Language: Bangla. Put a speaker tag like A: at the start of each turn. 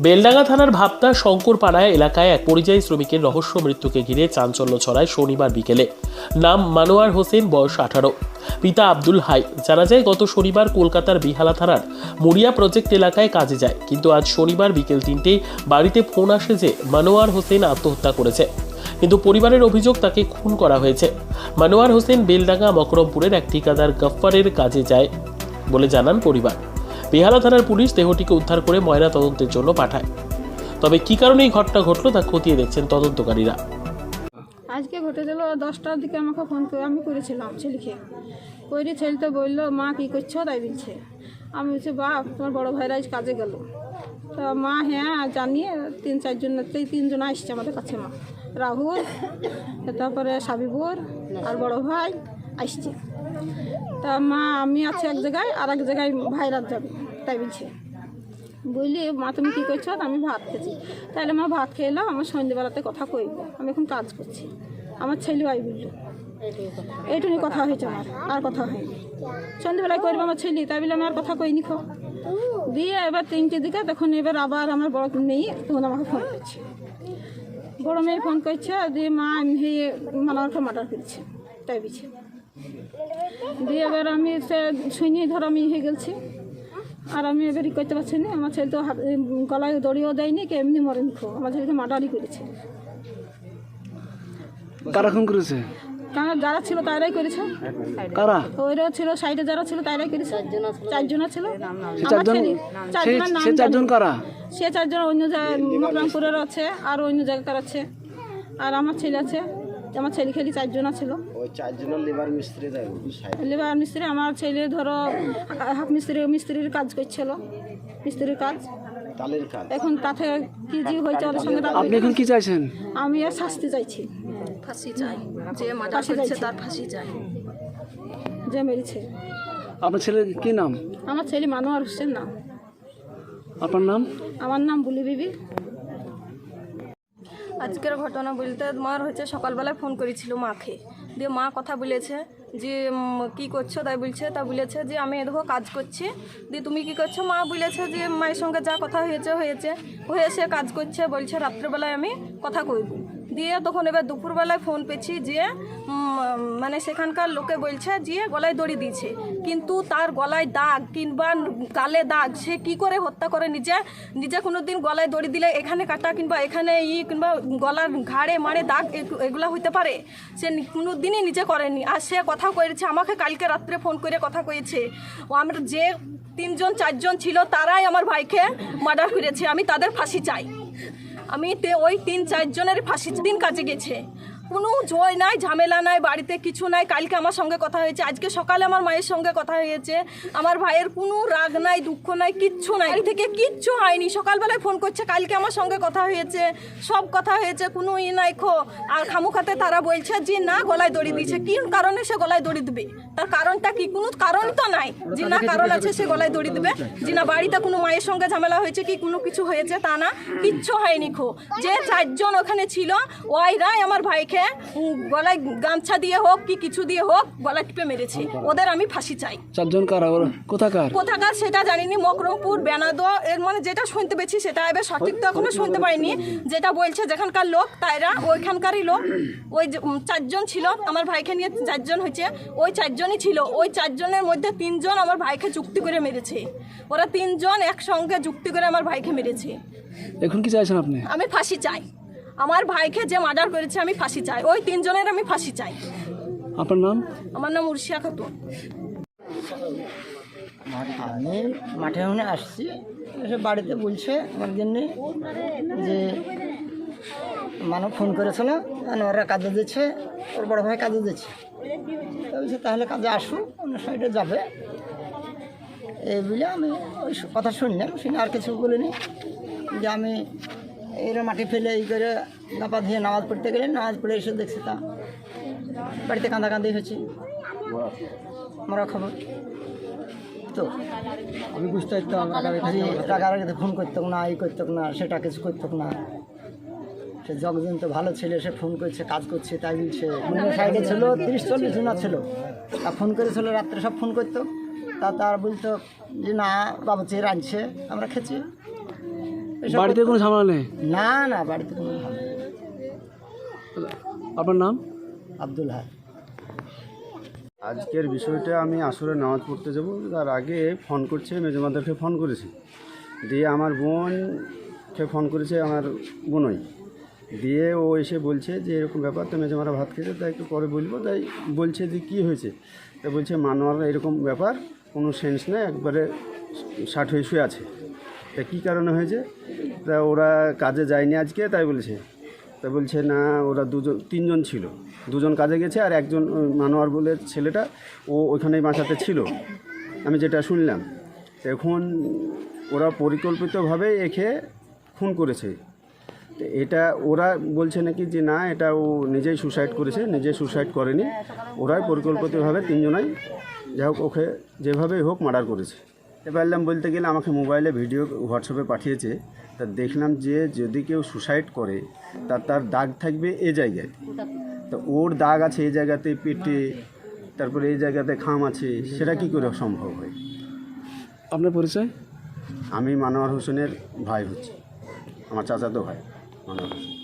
A: বেলডাঙ্গা থানার ভাবতা শঙ্করপাড়ায় এলাকায় এক পরিযায়ী শ্রমিকের রহস্য মৃত্যুকে ঘিরে চাঞ্চল্য ছড়ায় শনিবার বিকেলে। নাম মানোয়ার হোসেন, বয়স আঠারো। পিতা আব্দুল হাই। জানা যায়, গত শনিবার কলকাতার বিহালা থানার মুড়িয়া প্রজেক্ট এলাকায় কাজে যায়। কিন্তু আজ শনিবার বিকেল তিনটে বাড়িতে ফোন আসে যে, মানোয়ার হোসেন আত্মহত্যা করেছে। কিন্তু পরিবারের অভিযোগ তাকে খুন করা হয়েছে। মানোয়ার হোসেন বেলডাঙ্গা মকরমপুরের এক ঠিকাদার গফ্ফারের কাজে যায় বলে জানান পরিবার। বেহালা থানার পুলিশ দেহটিকে উদ্ধার করে ময়না তদন্তের জন্য পাঠায়। তবে কী কারণে এই ঘটনা ঘটলো তা খতিয়ে দেখছেন তদন্তকারীরা।
B: আজকে ঘটেছিল দশটার দিকে আমাকে ফোন করে, আমি করেছিলাম ছেলেকে। করে ছেলে তো বলল, মা, কী করছ? তাই বলছে। আমি বলছি, বাপ, তোমার বড় ভাইরা আজ কাজে গেল। তা মা হ্যাঁ জানিয়ে তিন চারজন তিনজন আসছে আমাদের কাছে মা। রাহুল, তারপরে সাবিবুর, আর বড় ভাই। আসছে। তা মা, আমি আছি এক জায়গায় আর এক জায়গায় ভাইরা যাবে, তাই বলছে। বললি মা, তুমি কী করছ? আমি ভাত খেয়েছি। তাহলে মা, ভাত খেয়ে এলো আমার সন্ধ্যেবেলাতে কথা কইব। আমি এখন কাজ করছি। আমার ছেলেও আই বলল। এইটুকুনি কথা হয়েছে আমার, আর কথা হয়নি। সন্ধ্যেবেলায় করব আমার ছেলে, তাই বলে আমি আর কথা কইনি খো। দিয়ে এবার তিনটে দিকে তখন এবার আবার আমার বড় মেয়ে তখন আমাকে ফোন করছে। বড় মেয়ে ফোন করছে দিয়ে মা আমি মালামাকে মার্ডার করেছে, তাই বিছে দিয়ে এবার আমি সে শুনি ধর আমি হয়ে গেছি আর আমি এবার ই করতে পারছি না। আমার ছেলে তো হাত- গলায় দড়িও দেয়নি কে এমনি মরেন খো আমার ছেলেকে মার্ডারই করেছে।
C: কারা খুন করেছে?
B: কারণ যারা ছিল তারাই করেছে।
C: কারা?
B: ওইরাও ছিল সাইডে যারা ছিল তারাই করেছে। চারজনা ছিল।
C: সে চারজন? কারা?
B: সে চারজন অন্য জায়গায় মকরামপুরের আছে আর অন্য জায়গাকার আছে। আর আমার ছেলে আছে। আমার ছেলে খেলি চারজনা ছিল
D: ওই চারজনের লেবার মিস্ত্রি
B: লেবার মিস্ত্রি আমার ছেলে ধরো হাফ মিস্ত্রি মিস্ত্রির কাজ করছিল মিস্ত্রির কাজ।
D: তালের কাজ।
B: এখন তাতে কি যে হয়েছে ওদের সঙ্গে
C: আপনি এখন কি চাইছেন?
B: আমি আর শাস্তি চাইছি।
E: ফাঁসি চাই। যে মার্ডার
B: ফাঁসি
E: করেছে
B: চাইছে।
E: তার ফাঁসি চাই।
B: যে মেরেছে।
C: আপনার ছেলের কি নাম?
B: আমার ছেলে মানোয়ার হোসেন না
C: আপনার নাম?
B: আমার নাম বুলি বিবি।
E: আজকের ঘটনা বলতে মার হচ্ছে সকালবেলায় ফোন করেছিল মাকে। দিয়ে মা কথা বলেছে যে কি করছ? তাই বলছে, তা বলেছে যে, আমি এদিকে কাজ করছি। দিয়ে তুমি কি করছ? মা বলেছে যে, মায়ের সঙ্গে যা কথা হয়েছে হয়েছে। হয়ে সে কাজ করছে, বলছে, রাত্রেবেলায় আমি কথা কইব। দিয়ে তখন এবার দুপুরবেলায় ফোন পেয়েছি যে মানে সেখানকার লোকে বলছে যে, গলায় দড়ি দিয়েছে। কিন্তু তার গলায় দাগ কিংবা গালে দাগ, সে কি করে হত্যা করে নিজে? নিজে কোনো দিন গলায় দড়ি দিলে এখানে কাটা কিংবা এখানে ই কিংবা গলার ঘাড়ে মারে দাগ এগু- এগুলা হইতে পারে? সে কোনো দিনই নিজে করেনি। আর সে কথা কয়েছে আমাকে কালকে রাত্রে ফোন করে কথা কয়েছে ও আমার যে তিনজন, চারজন ছিল, তারাই আমার ভাইকে মার্ডার করেছে, আমি তাদের ফাঁসি চাই। আমি ওই তিন চারজনের ফাঁসি দিন কাজে গেছে। কোনো জয় নাই, ঝামেলা নাই, বাড়িতে কিছু নাই। কালকে আমার সঙ্গে কথা হয়েছে, আজকে সকালে আমার মায়ের সঙ্গে কথা হয়েছে। আমার ভাইয়ের কোনো রাগ নাই, দুঃখ নাই, কিচ্ছু নাই। বাড়ি থেকে কিচ্ছু হয়নি, সকালবেলায় ফোন করছে, কালকে আমার সঙ্গে কথা হয়েছে, সব কথা হয়েছে, কোনো ই নাই, খো। আর খামুখাতে তারা বলছে যে, না, গলায় দড়ি দিয়েছে। কি কারণে সে গলায় দড়ি দেবে? তার কারণটা কি? কোনো কারণ তো নাই। যে না কারণ আছে সে গলায় দড়ি দেবে। যে না বাড়িতে কোনো মায়ের সঙ্গে ঝামেলা হয়েছে কি? কোনো কিছু হয়েছে? তা না কিচ্ছু হয়নি খো। যে চারজন ওখানে ছিল ওইরাই আমার ভাইকে গলায় গামছা দিয়ে হোক কি কিছু দিয়ে হোক গলায় টিপে মেরেছে। ওদের আমি ফাঁসি চাই।
C: চারজন কারা? কোথাকার?
E: কোথাকার সেটা জানিনি। মকরমপুর বেনাদো এর মানে যেটা শুনতে পেয়েছি সেটা এবার সঠিক তো এখনও শুনতে পাইনি। যেটা বলছে যেখানকার লোক তাইরা ওইখানকারই লোক। ওই যে, চারজন ছিল। আমার ভাইকে নিয়ে চারজন হয়েছে। ওই চারজনই ছিল। ওই চারজনের মধ্যে তিনজন আমার ভাইকে যুক্তি করে মেরেছে। ওরা তিনজন একসঙ্গে যুক্তি করে আমার ভাইকে মেরেছে।
C: এখন কি চাইছেন আপনি?
E: আমি ফাঁসি চাই। আমার ভাইকে যে মার্ডার করেছে আমি ফাঁসি চাই। ওই তিনজনের আমি ফাঁসি চাই।
C: আপনার নাম?
E: আমার নাম উর্ষিয়া খাতুন।
F: আমি মাঠে মনে আসছি। এসে বাড়িতে বলছে আমার জন্যে যে মানব ফোন করেছিল ওরা কাজে দিচ্ছে ওর বড় ভাই কাজে দিচ্ছে। বলছে তাহলে কাজে আসুক অন্য সাইডে যাবে। এই বলে আমি ওই কথা শুনলাম শুনে আর কিছু বলিনি। যে আমি এরা মাটি ফেলে এই করে গাপা দিয়ে নামাজ পড়তে গেলে নামাজ পড়ে এসে দেখছি তা বাড়িতে কাঁদা কাঁদি হয়েছে। মরা খবর। তো আমি বুঝতে পারতাম রাগারাগিতে ফোন করতো না এই করতো না সেটা কিছু করতো না। সে যতদিন তো ভালো ছেলে সে ফোন করছে কাজ করছে তাই বলছে অন্য সাইডে ছিল তিরিশ চল্লিশ জনা ছিল। তা ফোন করেছিল রাত্রে সব ফোন করতো। তা তার বলতো যে না বাবু চেয়ে রাঁধছে আমরা খেছি এসব
C: বাড়িতে কোনো ঝামেলা নেই?
F: না না বাড়িতে কোনো ঝামেলা নেই।
C: আপনার নাম?
F: আব্দুল হাই।
G: আজকের বিষয়টা আমি আসরে নামাজ পড়তে যাব। তার আগে ফোন করছে মেজমাদারকে ফোন করেছি। দিয়ে আমার বোনকে ফোন করেছে আমার বোনই। দিয়ে ও এসে বলছে যে, এরকম ব্যাপার তো মেজমারা ভাত খেতে তাই একটু পরে বলব। তাই বলছে যে, কী হয়েছে? তা বলছে, মানোয়ার এরকম ব্যাপার, কোনো সেন্স নেই, একবারে ষাট হয়ে শুয়ে আছে। তা কী কারণে হয়েছে? তা ওরা কাজে যায়নি আজকে, তাই বলছে। তা বলছে, না, ওরা দুজন, তিনজন ছিল। দুজন কাজে গেছে আর একজন মানোয়ার বলে ছেলেটা, ও ওইখানেই বাসাতে ছিল। আমি যেটা শুনলাম, এখন ওরা পরিকল্পিতভাবে এখে খুন করেছে। এটা ওরা বলছে নাকি যে না এটা ও নিজেই সুসাইড করেছে নিজে সুসাইড করেনি। ওরাই পরিকল্পিতভাবে তিনজনাই যাই হোক ওকে যেভাবেই হোক মার্ডার করেছে। এ পারলাম বলতে গেলে আমাকে মোবাইলে ভিডিও হোয়াটসঅ্যাপে পাঠিয়েছে। তা দেখলাম যে যদি কেউ সুসাইড করে তার তার দাগ থাকবে এ জায়গায়। তো ওর দাগ আছে এই জায়গাতে পেটে তারপরে এই জায়গাতে খাম আছে সেটা কি করে সম্ভব হয়?
C: আপনার পরিচয়?
G: আমি মানোয়ার হোসেনের ভাই হচ্ছি আমার চাচাতো ভাই। মানোয়ার হোসেন